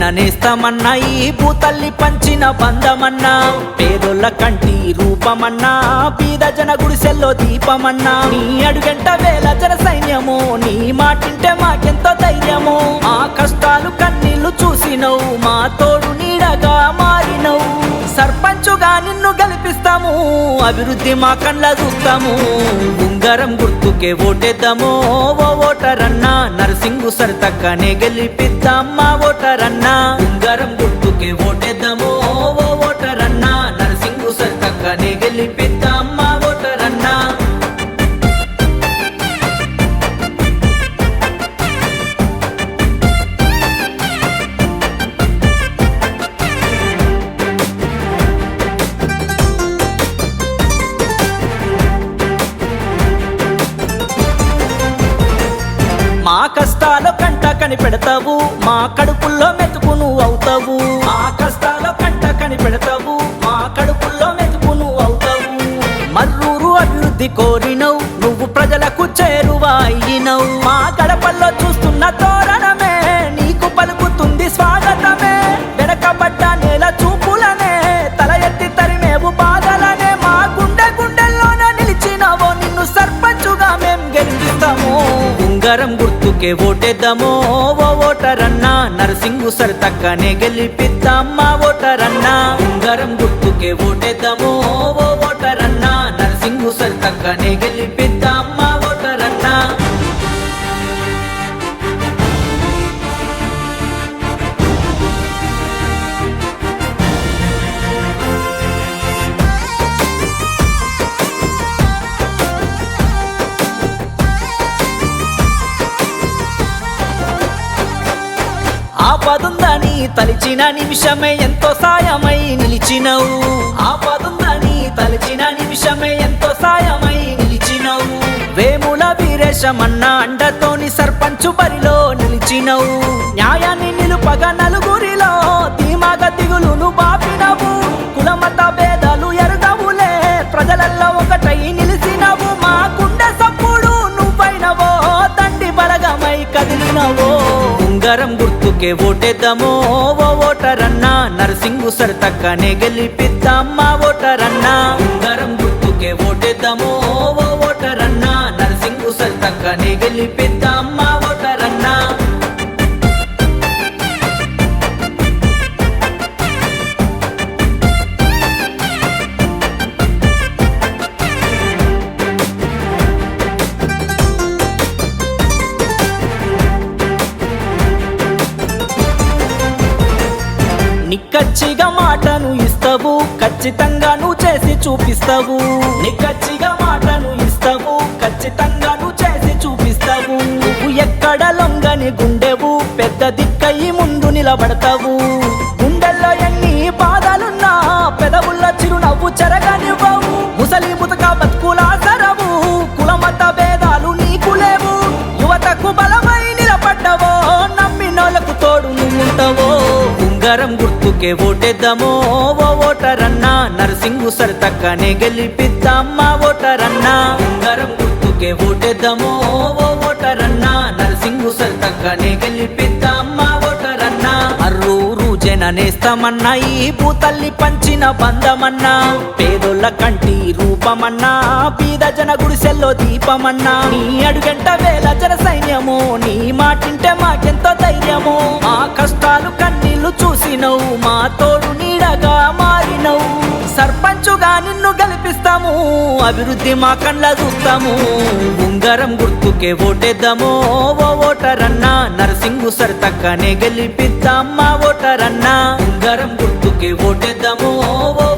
నేస్తమన్నా ఈ భూతల్లి పంచిన బంధమన్నా పేదోళ్ళ కంటి రూపమన్నా బీద జన గుడిసెల్లో దీపమన్నా నీ అడుగంట వేల జన సైన్యము నీ మాటింటే మాకెంతో ధైర్యము మా కష్టాలు కన్నీళ్ళు చూసినవు మా తోడు నీడగా మారినవు. సర్పంచుగా నిన్ను గెలిపిస్తాము. అభివృద్ధి మా కండ్ల చూస్తాము. ఉంగరం గుర్తుకే ఓటేద్దాము ఓ ఓటరన్నా. నరసింగు సరితక్కనే గెలిపిద్దాం మా ఓటరన్నా. ఉంగరం గుర్తుకే ఓటేద్దాము ఓ మా కష్టాల కంట కనిపెడతావు మా కడుపుల్లో మెతుకు నువ్వు అవుతావు. మా కష్టాల కంట కనిపెడతావు మా కడుపుల్లో మెతుకు నువ్వు అవుతావు. మల్లూరు అభివృద్ధి కోరినవు నువ్వు ప్రజలకు చేరువాయినవు మా గడపల్లో చూస్తున్న గుర్తుకే ఓటేద్దామో ఓ ఓటరన్నా. నరసింగు సరితక్కనే గెలిపిద్దాం మా ఓటరన్నా. ఉంగరం గుర్తుకే ఓటేద్దామో ఓ ఓటరన్నా. నరసింగు సరి తక్కనే గెలిపి ఆపదుందని తలిచిన నిమిషమే ఎంతో సాయమై నిలిచినవు? ఆపదుందని తలిచిన నిమిషమే ఎంతో సాయమై నిలిచినవు? వేముల వీరేశమన్న అండతోని సర్పంచు బరిలో నిలిచినవు. న్యాయాన్ని నిలుపగ నలుగురిలో ధీమాగ దిగులును బాపినవు. కులమత భేదాలు ఎరుగవులే ప్రజలల్లో ఒకటై నిలిచినవు. మా గుండె సప్పుడు నువ్వైనవో తండ్రి బలగమై కదిలినవో. ఉంగరం ఓకే ఓటేద్దాము ఓ ఓటరన్నా. నరసింగు సరితక్కనే గెలిపిద్దాం మా ఓటరన్నా. ఉంగరం గుర్తుకే ఓటేద్దాము ఓ ఓటరన్నా. నరసింగు సరితక్కనే గెలిపిద్దాం నిక్కచ్చిగా మాటను ఇస్తావు ఖచ్చితంగా నువ్వు చేసి చూపిస్తావు. నిక్కచ్చిగా మాటను ఇస్తావు ఖచ్చితంగా నువ్వు చేసి చూపిస్తావు. నువ్వు ఎక్కడ లొంగని గుండెవు పెద్ద దిక్కయి ముందు నిలబడతావు. ఉంగరం ఓటేద్దామో ఓ ఓటరన్నా. నరసింగు సరితక్కనే గెలిపిద్దాం మా ఓటరన్నా. ఉంగరం గుర్తుకే ఓటేద్దామో ఓ ఓటరన్నా. నరసింగు సరితక్కనే గెలిపిద్దాం మా ఓటరన్నా. అర్రూరు జననేస్తామన్నా ఈ భూతల్లి పంచిన బంధమన్నా. పేదోళ్ళ కంటి రూపమన్నా పీద జన గుడిసెల్లో దీపమన్నా. నీ అడుగంట వేల జన సైన్యము నీ మాటింటే మాట కన్నీళ్ళు మా తోడు నీడగా మారినవు. సర్పంచుగా నిన్ను గెలిపిస్తాము అభివృద్ధి మా కండ్ల చూస్తాము. ఉంగరం గుర్తుకే ఓటేద్దాము ఓ ఓటరన్నా. నరసింగు సరితక్కనే గెలిపిద్దాం మా ఓటరన్నా. ఉంగరం గుర్తుకే ఓటేద్దాము ఓ